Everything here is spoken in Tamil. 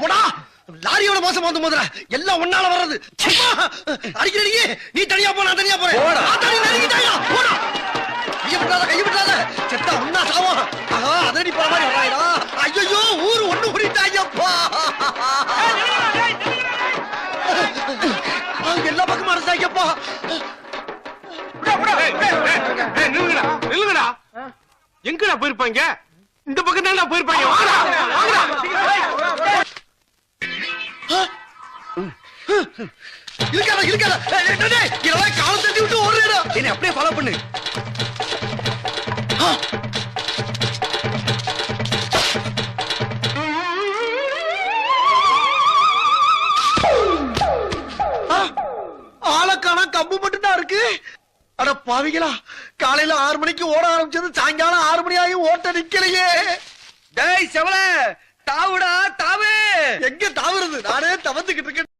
போடா. லாரியோட மோசம் வந்து முதல்ல எல்லாம் ஒன்னால வர்றது! அடிக்கடி நீ. தனியா போ நான் தனியா போறேன். போடா. ஆத்தாடி நெருங்கிட்டாயா போடா. கைய விட்டாத கைய விட்டாத. செத்தா ஒன்னா சாவும். ஆஹா அதடி போற மாதிரி வராயடா. ஐயோ ஊரு ஒண்ணு கூடிட்டாயப்பா எல்லா பக்கமும் அரசாங்கப்பா நில்லுங்கடா நில்லுங்கடா. எங்கடா போயிருப்பாங்க இந்த பக்கம் தான்டா போயிருப்பாங்க இருக்காத இருக்காத இதெல்லாம் காலை தட்டி விட்டு ஓடுறேடா. என்னை அப்படியே ஃபாலோ பண்ணு. ஆளக்கான கம்பு மட்டும் தான் இருக்கு. அட பாவிகளா காலையில ஆறு மணிக்கு ஓட ஆரம்பிச்சது சாயங்காலம் ஆறு மணி ஆகி ஓட்ட நிக்கலையே. டேய் செவல தாவுடா தாவு. எங்க தாவுறது? நானே தவந்துகிட்டு இருக்கேன்.